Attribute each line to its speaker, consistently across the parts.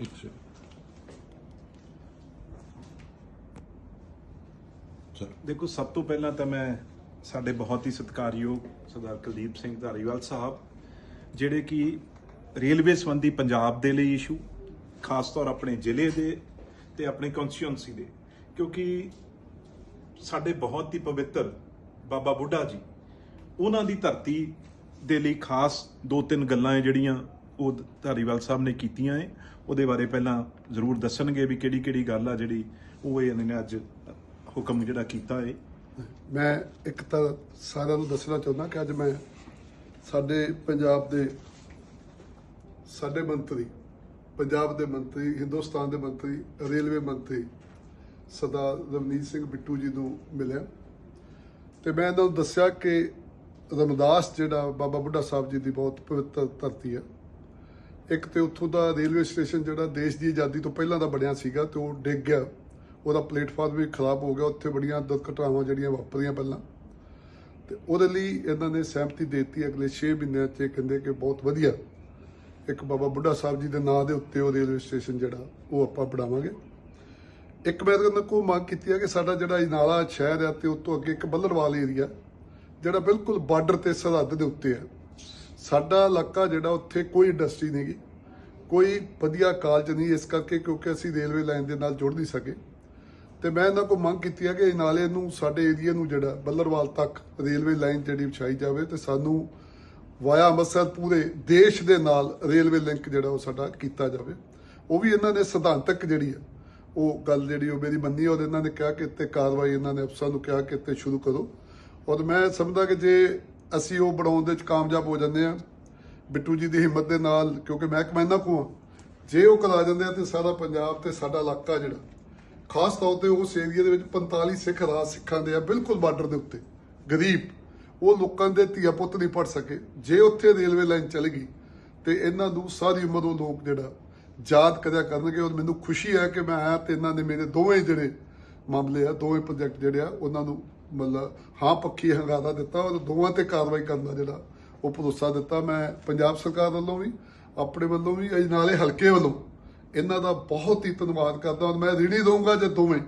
Speaker 1: ਇੱਕ ਸਰ
Speaker 2: ਦੇਖੋ, ਸਭ ਤੋਂ ਪਹਿਲਾਂ ਤਾਂ ਮੈਂ ਸਾਡੇ ਬਹੁਤ ਹੀ ਸਤਿਕਾਰਯੋਗ ਸਰਦਾਰ ਕੁਲਦੀਪ ਸਿੰਘ ਧਾਰੀਵਾਲ ਸਾਹਿਬ, ਜਿਹੜੇ ਕਿ ਰੇਲਵੇ ਸੰਬੰਧੀ ਪੰਜਾਬ ਦੇ ਲਈ ਇਸ਼ੂ ਖਾਸ ਤੌਰ ਆਪਣੇ ਜ਼ਿਲ੍ਹੇ ਦੇ ਤੇ ਆਪਣੇ ਕਨਸਟੀਟਿਊਂਸੀ ਦੇ। ਕਿਉਂਕਿ ਸਾਡੇ ਬਹੁਤ ਹੀ ਪਵਿੱਤਰ ਬਾਬਾ ਬੁੱਢਾ ਜੀ, ਉਹਨਾਂ ਦੀ ਧਰਤੀ ਦੇ ਲਈ ਖਾਸ ਦੋ ਤਿੰਨ ਗੱਲਾਂ ਹੈ ਜਿਹੜੀਆਂ ਉਹ ਧਾਰੀਵਾਲ ਸਾਹਿਬ ਨੇ ਕੀਤੀਆਂ ਹੈ ਉਹਦੇ ਬਾਰੇ ਪਹਿਲਾਂ ਜ਼ਰੂਰ ਦੱਸਣਗੇ ਵੀ ਕਿਹੜੀ ਕਿਹੜੀ ਗੱਲ ਆ ਜਿਹੜੀ ਉਹ ਇਹਨਾਂ ਨੇ ਅੱਜ ਹੁਕਮ ਜਿਹੜਾ ਕੀਤਾ ਹੈ
Speaker 3: ਮੈਂ ਇੱਕ ਤਾਂ ਸਾਰਿਆਂ ਨੂੰ ਦੱਸਣਾ ਚਾਹੁੰਦਾ ਕਿ ਅੱਜ ਮੈਂ ਸਾਡੇ ਪੰਜਾਬ ਦੇ ਸਾਡੇ ਮੰਤਰੀ, ਪੰਜਾਬ ਦੇ ਮੰਤਰੀ, ਹਿੰਦੁਸਤਾਨ ਦੇ ਮੰਤਰੀ, ਰੇਲਵੇ ਮੰਤਰੀ ਸਰਦਾਰ ਰਵਨੀਤ ਸਿੰਘ ਬਿੱਟੂ ਜੀ ਨੂੰ ਮਿਲਿਆ। ਤੇ ਮੈਂ ਇਹਨਾਂ ਨੂੰ ਦੱਸਿਆ ਕਿ ਰਮਦਾਸ ਜਿਹੜਾ ਬਾਬਾ ਬੁੱਢਾ ਸਾਹਿਬ ਜੀ ਦੀ ਬਹੁਤ ਪਵਿੱਤਰ ਧਰਤੀ ਹੈ ਇੱਕ ਤੇ ਉੱਥੋਂ ਦਾ ਰੇਲਵੇ ਸਟੇਸ਼ਨ ਜਿਹੜਾ ਦੇਸ਼ ਦੀ ਆਜ਼ਾਦੀ ਤੋਂ ਪਹਿਲਾਂ ਦਾ ਬਣਿਆ ਸੀਗਾ ਤੇ ਉਹ ਡਿੱਗ ਗਿਆ। ਉਹਦਾ ਪਲੇਟਫਾਰਮ ਵੀ ਖਰਾਬ ਹੋ ਗਿਆ। ਉੱਥੇ ਬੜੀਆਂ ਦੁਰਘਟਨਾਵਾਂ ਜਿਹੜੀਆਂ ਵਾਪਰੀਆਂ ਪਹਿਲਾਂ। ਤੇ ਉਹਦੇ ਲਈ ਇਹਨਾਂ ਨੇ ਸਹਿਮਤੀ ਦੇ ਦਿੱਤੀ ਅਗਲੇ 6 ਮਹੀਨਿਆਂ 'ਚ। ਇਹ ਕਹਿੰਦੇ ਕਿ ਬਹੁਤ ਵਧੀਆ। ਇੱਕ ਬਾਬਾ ਬੁੱਢਾ ਸਾਹਿਬ ਜੀ ਦੇ ਨਾਂ ਦੇ ਉੱਤੇ ਉਹ ਰੇਲਵੇ ਸਟੇਸ਼ਨ ਜਿਹੜਾ, ਉਹ ਆਪਾਂ ਬਣਾਵਾਂਗੇ। ਇੱਕ ਮੈਂ ਇਹਨਾਂ ਕੋ ਮੰਗ ਕੀਤੀ ਹੈ ਕਿ ਸਾਡਾ ਜਿਹੜਾ ਇਨਾਲਾ ਸ਼ਹਿਰ ਹੈ ਤੇ ਉਸ ਤੋਂ ਅੱਗੇ ਇੱਕ ਬੱਲਰਵਾਲ ਏਰੀਆ, ਜਿਹੜਾ ਬਿਲਕੁਲ ਬਾਰਡਰ ਤੇ ਸਰਹੱਦ ਦੇ ਉੱਤੇ ਹੈ ਸਾਡਾ ਇਲਾਕਾ ਜਿਹੜਾ ਉੱਥੇ ਕੋਈ ਇੰਡਸਟਰੀ ਨਹੀਂਗੀ ਕੋਈ ਵਧੀਆ ਕਾਲਜ ਨਹੀਂ ਇਸ ਕਰਕੇ ਕਿਉਂਕਿ ਅਸੀਂ ਰੇਲਵੇ ਲਾਈਨ ਦੇ ਨਾਲ ਜੁੜ ਨਹੀਂ ਸਕੇ। ਤੇ ਮੈਂ ਇਹਨਾਂ ਕੋਲ ਮੰਗ ਕੀਤੀ ਹੈ ਕਿ ਇਹ ਨਾਲੇ ਨੂੰ ਸਾਡੇ ਏਰੀਆ ਨੂੰ ਜਿਹੜਾ ਬੱਲਰਵਾਲ ਤੱਕ ਰੇਲਵੇ ਲਾਈਨ ਜਿਹੜੀ ਵਿਛਾਈ ਜਾਵੇ ਤੇ ਸਾਨੂੰ ਵਾਇਆ ਅੰਮ੍ਰਿਤਸਰ ਪੂਰੇ ਦੇਸ਼ ਦੇ ਨਾਲ ਰੇਲਵੇ ਲਿੰਕ ਜਿਹੜਾ ਉਹ ਸਾਡਾ ਕੀਤਾ ਜਾਵੇ। ਉਹ ਵੀ ਇਹਨਾਂ ਨੇ ਸਿਧਾਂਤਕ ਜਿਹੜੀ ਹੈ ਉਹ ਗੱਲ ਜਿਹੜੀ ਉਹ ਮੇਰੀ ਮੰਨੀ ਔਰ ਇਹਨਾਂ ਨੇ ਕਿਹਾ ਕਿ ਇੱਥੇ ਕਾਰਵਾਈ ਇਹਨਾਂ ਨੇ ਅਫਸਰਾਂ ਨੂੰ ਕਿਹਾ ਕਿ ਇੱਥੇ ਸ਼ੁਰੂ ਕਰੋ। ਔਰ ਮੈਂ ਸਮਝਦਾ ਕਿ ਜੇ ਅਸੀਂ ਉਹ ਬਣਾਉਣ ਦੇ ਵਿੱਚ ਕਾਮਯਾਬ ਹੋ ਜਾਂਦੇ ਆ ਬਿੱਟੂ ਜੀ ਦੀ ਹਿੰਮਤ ਦੇ ਨਾਲ, ਕਿਉਂਕਿ ਮਹਿਕਮਾ ਇਹਨਾਂ ਕੋਲ ਜੇ ਉਹ ਕਰਾ ਜਾਂਦੇ ਆ ਤੇ ਸਾਰਾ ਪੰਜਾਬ ਤੇ ਸਾਡਾ ਇਲਾਕਾ ਜਿਹੜਾ, ਖਾਸ ਤੌਰ ਤੇ ਉਸ ਏਰੀਆ ਦੇ ਵਿੱਚ 45 ਸਿੱਖ ਰਾਜ ਸਿੱਖਾਂ ਦੇ ਆ, ਬਿਲਕੁਲ ਬਾਰਡਰ ਦੇ ਉੱਤੇ। ਗਰੀਬ, ਉਹ ਲੋਕਾਂ ਦੇ ਧੀਆ ਪੁੱਤ ਨਹੀਂ ਪੜ ਸਕੇ। ਜੇ ਉੱਥੇ ਰੇਲਵੇ ਲਾਈਨ ਚੱਲ ਗਈ ਤੇ ਇਹਨਾਂ ਨੂੰ ਸਾਰੀ ਉਮਰ ਉਹ ਲੋਕ ਜਿਹੜਾ ਯਾਦ ਕਰਿਆ ਕਰਨਗੇ। ਔਰ ਮੈਨੂੰ ਖੁਸ਼ੀ ਹੈ ਕਿ ਮੈਂ ਆਇਆ ਤੇ ਇਹਨਾਂ ਨੇ ਮੇਰੇ ਦੋਵੇਂ ਜਿਹੜੇ ਮਾਮਲੇ ਆ, ਦੋਵੇਂ ਪ੍ਰੋਜੈਕਟ ਜਿਹੜੇ ਆ, ਉਹਨਾਂ ਨੂੰ ਮਤਲਬ ਹਾਂ ਪੱਖੀ ਹੰਗਾਰਾ ਦਿੱਤਾ ਔਰ ਦੋਵਾਂ ਤੇ ਕਾਰਵਾਈ ਕਰਨ ਦਾ ਜਿਹੜਾ ਉਹ ਭਰੋਸਾ ਦਿੱਤਾ ਮੈਂ ਪੰਜਾਬ ਸਰਕਾਰ ਵੱਲੋਂ ਵੀ, ਆਪਣੇ ਵੱਲੋਂ ਵੀ, ਅਜ ਨਾਲੇ ਹਲਕੇ ਵੱਲੋਂ। ਇਹਨਾਂ ਦਾ ਬਹੁਤ ਹੀ ਧੰਨਵਾਦ ਕਰਦਾ ਔਰ ਮੈਂ ਰਿਣੀ ਦਊਂਗਾ ਜੇ ਦੋਵੇਂ।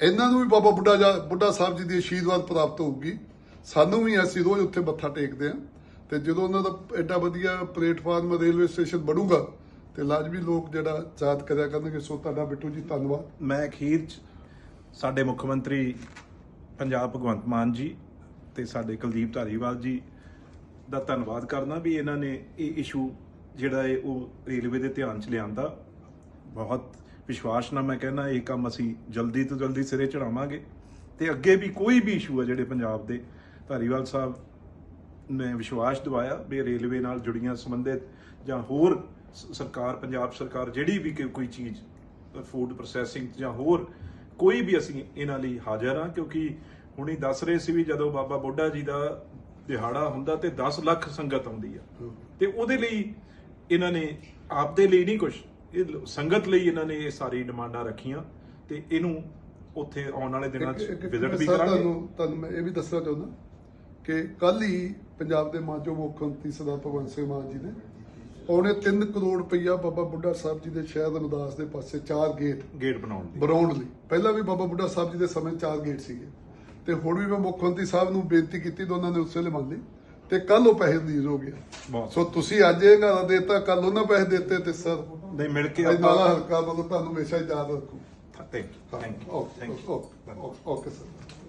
Speaker 3: ਇਹਨਾਂ ਨੂੰ ਵੀ ਬਾਬਾ ਬੁੱਢਾ ਬੁੱਢਾ ਸਾਹਿਬ ਜੀ ਦੀ ਆਸ਼ੀਰਵਾਦ ਪ੍ਰਾਪਤ ਹੋਊਗੀ। ਸਾਨੂੰ ਵੀ ਅਸੀਂ ਰੋਜ਼ ਉੱਥੇ ਮੱਥਾ ਟੇਕਦੇ ਆ ਤੇ ਜਦੋਂ ਉਹਨਾਂ ਦਾ ਐਡਾ ਵਧੀਆ ਪਲੇਟਫਾਰਮ, ਰੇਲਵੇ ਸਟੇਸ਼ਨ ਬਣੂਗਾ, ਤੇ ਲਾਜ਼ਮੀ ਲੋਕ ਜਿਹੜਾ ਯਾਦ ਕਰਿਆ ਕਰਨਗੇ। ਸੋ ਤੁਹਾਡਾ ਬਿੱਟੂ ਜੀ, ਧੰਨਵਾਦ।
Speaker 2: ਮੈਂ ਅਖੀਰ ਚ ਸਾਡੇ ਮੁੱਖ ਮੰਤਰੀ ਪੰਜਾਬ ਭਗਵੰਤ ਮਾਨ ਜੀ ਤੇ ਸਾਡੇ ਕੁਲਦੀਪ ਧਾਰੀਵਾਲ ਜੀ ਦਾ ਧੰਨਵਾਦ ਕਰਨਾ ਵੀ ਇਹਨਾਂ ਨੇ ਇਹ ਇਸ਼ੂ ਜਿਹੜਾ ਹੈ ਉਹ ਰੇਲਵੇ ਦੇ ਧਿਆਨ ਚ ਲਿਆਂਦਾ। ਬਹੁਤ ਵਿਸ਼ਵਾਸ ਨਾਲ ਮੈਂ ਕਹਿੰਦਾ ਇਹ ਕੰਮ ਅਸੀਂ ਜਲਦੀ ਤੋਂ ਜਲਦੀ ਸਿਰੇ ਚੜਾਵਾਂਗੇ ਤੇ ਅੱਗੇ ਵੀ ਕੋਈ ਵੀ ਇਸ਼ੂ ਹੈ ਜਿਹੜੇ ਪੰਜਾਬ ਦੇ, ਧਾਰੀਵਾਲ ਸਾਹਿਬ ਨੇ ਵਿਸ਼ਵਾਸ ਦਿਵਾਇਆ ਵੀ ਰੇਲਵੇ ਨਾਲ ਜੁੜੀਆਂ ਸੰਬੰਧਿਤ ਜਾਂ ਹੋਰ ਸਰਕਾਰ, ਪੰਜਾਬ ਸਰਕਾਰ ਜਿਹੜੀ ਵੀ ਕੋਈ- ਕੋਈ ਚੀਜ਼ ਫੂਡ ਪ੍ਰੋਸੈਸਿੰਗ ਜਾਂ ਹੋਰ ਕੋਈ ਵੀ ਅਸੀਂ ਇਹਨਾਂ ਲਈ ਹਾਜ਼ਰ ਹਾਂ ਕਿਉਂਕਿ ਹੁਣੀ ਦੱਸ ਰਹੇ ਸੀ ਵੀ ਜਦੋਂ ਬਾਬਾ ਬੁੱਢਾ ਜੀ ਦਾ ਦਿਹਾੜਾ ਹੁੰਦਾ ਤੇ 10 ਲੱਖ ਸੰਗਤ ਆਉਂਦੀ ਆ। ਤੇ ਉਹਦੇ ਲਈ ਇਹਨਾਂ ਨੇ ਆਪਦੇ ਲਈ ਨਹੀਂ ਕੁਝ ਇਹ ਸੰਗਤ ਲਈ ਇਹਨਾਂ ਨੇ ਇਹ ਸਾਰੀ ਡਿਮਾਂਡਾਂ ਰੱਖੀਆਂ ਤੇ ਇਹਨੂੰ ਉੱਥੇ ਆਉਣ ਵਾਲੇ ਦਿਨਾਂ 'ਚ ਵਿਜ਼ਿਟ ਵੀ ਕਰਾਂਗੇ।
Speaker 3: ਤੁਹਾਨੂੰ ਤੁਹਾਨੂੰ ਮੈਂ ਇਹ ਵੀ ਦੱਸਣਾ ਚਾਹੁੰਦਾ ਕਿ ਕੱਲ ਹੀ ਪੰਜਾਬ ਦੇ ਮਾਨਯੋਗ ਮੁੱਖ ਮੰਤਰੀ ਸਰਦਾਰ ਭਗਵੰਤ ਸਿੰਘ ਮਾਨ ਜੀ ਨੇ ਪੌਣੇ 3 ਕਰੋੜ ਰੁਪਈਆ ਬਾਬਾ ਬੁੱਢਾ ਸਾਹਿਬ ਜੀ ਦੇ ਸ਼ਹਿਰ ਰਮਦਾਸ ਦੇ ਪਾਸੇ ਚਾਰ ਗੇਟ
Speaker 2: ਗੇਟ ਬਣਾਉਣ ਦੀ।
Speaker 3: ਬਣਾਉਣ ਲਈ। ਪਹਿਲਾਂ ਵੀ ਬਾਬਾ ਬੁੱਢਾ ਸਾਹਿਬ ਜੀ ਦੇ ਸਮੇਂ ਚਾਰ ਗੇਟ ਸੀਗੇ। ਤੇ ਹੁਣ ਵੀ ਮੈਂ ਮੁੱਖ ਮੰਤਰੀ ਸਾਹਿਬ ਨੂੰ ਬੇਨਤੀ ਕੀਤੀ ਤਾਂ ਉਹਨਾਂ ਨੇ ਉਸੇ ਵੇਲੇ ਮੰਨ ਲਈ ਤੇ ਕੱਲ ਉਹ ਪੈਸੇ ਰਿਲੀਜ਼ ਹੋ ਗਿਆ। ਸੋ ਤੁਸੀਂ ਅੱਜ ਇਹ ਘਰ ਦੇਤਾ ਕੱਲ ਉਹਨਾਂ ਪੈਸੇ ਦਿੱਤੇ ਤੇ ਸਰ
Speaker 2: ਨਹੀਂ ਮਿਲ ਕੇ ਆਪਾਂ
Speaker 3: ਹਲਕਾ ਵੱਲੋਂ ਤੁਹਾਨੂੰ ਹਮੇਸ਼ਾ ਯਾਦ ਰੱਖੂ।
Speaker 2: Thank you thank you
Speaker 3: okay okay sir.